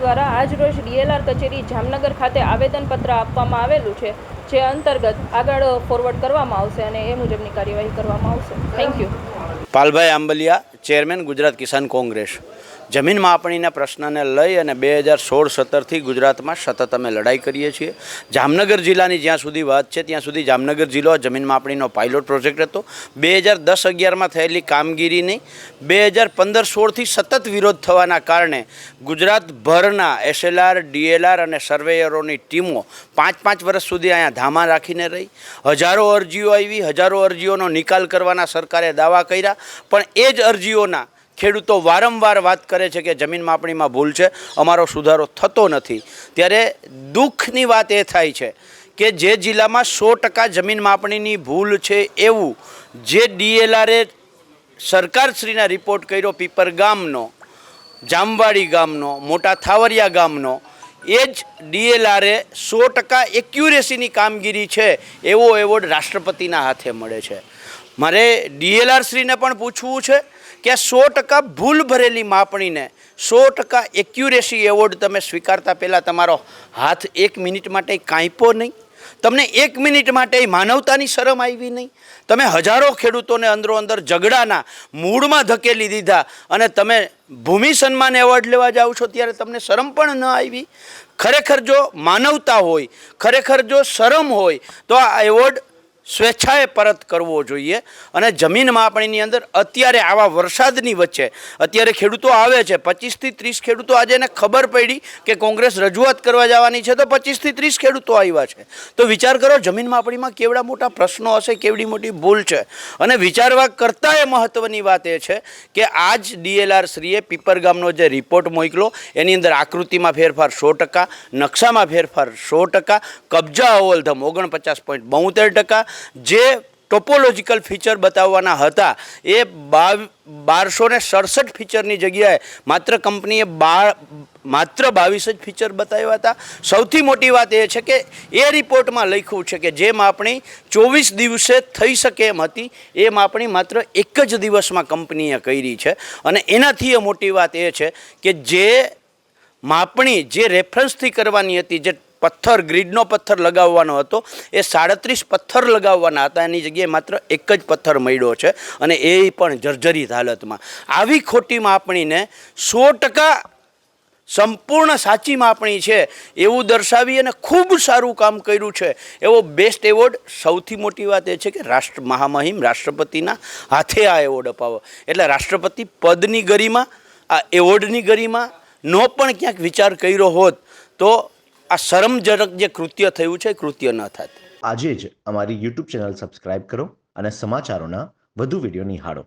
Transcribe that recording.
દ્વારા આજરોજ ડીએલઆર કચેરી જામનગર ખાતે આવેદનપત્ર આપવામાં આવેલું છે, જે અંતર્ગત આગળ ફોરવર્ડ કરવામાં આવશે અને એ મુજબની કાર્યવાહી કરવામાં આવશે. Thank you Palbhai Ambaliya chairman Gujarat Kisan Congress. જમીન માપણીના પ્રશ્નને લઈ અને બે હજાર સોળ સત્તરથી ગુજરાતમાં સતત અમે લડાઈ કરીએ છીએ. જામનગર જિલ્લાની જ્યાં સુધી વાત છે, ત્યાં સુધી જામનગર જિલ્લો જમીન માપણીનો પાયલોટ પ્રોજેક્ટ હતો. બે હજાર દસ અગિયારમાં થયેલી કામગીરીની બે હજાર પંદર સોળથી સતત વિરોધ થવાના કારણે ગુજરાતભરના એસએલઆર ડીએલઆર અને સર્વેયરોની ટીમો પાંચ પાંચ વર્ષ સુધી અહીંયા ધામા રાખીને રહી. હજારો અરજીઓ આવી, હજારો અરજીઓનો નિકાલ કરવાના સરકારે દાવા કર્યા, પણ એ જ અરજીઓના ખેડૂતો વારંવાર વાત કરે છે કે જમીન માપણીમાં ભૂલ છે, અમારો સુધારો થતો નથી. ત્યારે દુઃખની વાત એ થાય છે કે જે જિલ્લામાં સો ટકા જમીન માપણીની ભૂલ છે એવું જે ડીએલઆરએ સરકારશ્રીના રિપોર્ટ કર્યો, પીપર ગામનો, જામવાડી ગામનો, મોટા થાવરિયા ગામનો, એ જ ડીએલઆરએ સો ટકા એક્યુરેસીની કામગીરી છે એવો એવોર્ડ રાષ્ટ્રપતિના હાથે મળે છે. મારે ડીએલઆર શ્રીને પણ પૂછવું છે કે સો ટકા ભૂલ ભરેલી માપણીને સો ટકા એક્યુરેસી એવોર્ડ તમે સ્વીકારતા પહેલાં તમારો હાથ એક મિનિટ માટે કાંઈપો નહીં. તમને એક મિનિટ માટે માનવતાની શરમ આવી નહીં. તમે હજારો ખેડૂતોને અંદરો અંદર ઝઘડાના મૂળમાં ધકેલી દીધા અને તમે ભૂમિ સન્માન એવોર્ડ લેવા જાઓ છો ત્યારે તમને શરમ પણ ન આવી. ખરેખર જો માનવતા હોય, ખરેખર જો શરમ હોય, તો આ એવોર્ડ સ્વેચ્છાએ પરત કરવો જોઈએ અને જમીન માપણીની અંદર અત્યારે આવા વરસાદની વચ્ચે, અત્યારે ખેડૂતો આવે છે, પચીસથી ત્રીસ ખેડૂતો આજે એને ખબર પડી કે કોંગ્રેસ રજૂઆત કરવા જવાની છે તો પચીસથી ત્રીસ ખેડૂતો આવ્યા છે. તો વિચાર કરો જમીન માપણીમાં કેવડા મોટા પ્રશ્નો હશે, કેવડી મોટી ભૂલ છે? અને વિચારવા કરતાં એ મહત્ત્વની વાત એ છે કે આજ ડીએલઆર શ્રીએ પીપર ગામનો જે રિપોર્ટ મોકલો, એની અંદર આકૃતિમાં ફેરફાર સો ટકા, નકશામાં ફેરફાર સો ટકા, કબજા અવલધમ ઓગણપચાસ પોઈન્ટ બોતેર ટકા જે ટોપોલોજીકલ ફીચર બતાવવાના હતા, એ બારસો ને સડસઠ ફીચરની જગ્યાએ માત્ર કંપનીએ બાર, માત્ર બાવીસ જ ફીચર બતાવ્યા હતા. સૌથી મોટી વાત એ છે કે, એ રિપોર્ટમાં લખ્યું છે કે જે માપણી ચોવીસ દિવસે થઈ શકે એમ હતી, એ માપણી માત્ર એક જ દિવસમાં કંપનીએ કરી છે. અને એનાથી એ મોટી વાત એ છે કે જે માપણી જે રેફરન્સથી કરવાની હતી, જે પથ્થર, ગ્રીડનો પથ્થર લગાવવાનો હતો. એ સાડત્રીસ પથ્થર લગાવવાના હતા. એની જગ્યાએ માત્ર એક જ પથ્થર મળ્યો છે અને એ પણ જર્જરિત હાલતમાં. આવી ખોટી માપણીને સો ટકા સંપૂર્ણ સાચી માપણી છે એવું દર્શાવી અને ખૂબ સારું કામ કર્યું છે. એવો બેસ્ટ એવોર્ડ સૌથી મોટી વાત એ છે કે રાષ્ટ્ર, મહામહિમ રાષ્ટ્રપતિના હાથે આ એવોર્ડ અપાવો. એટલે રાષ્ટ્રપતિ પદની ગરિમા, આ એવોર્ડની ગરિમા નો પણ ક્યાંક વિચાર કર્યો હોત તો આ શરમજનક જે કૃત્ય થયું છે કૃત્ય ન થાત આજે જ અમારી યુટ્યુબ ચેનલ સબસ્ક્રાઇબ કરો અને સમાચારોના વધુ વીડિયો નિહાળો.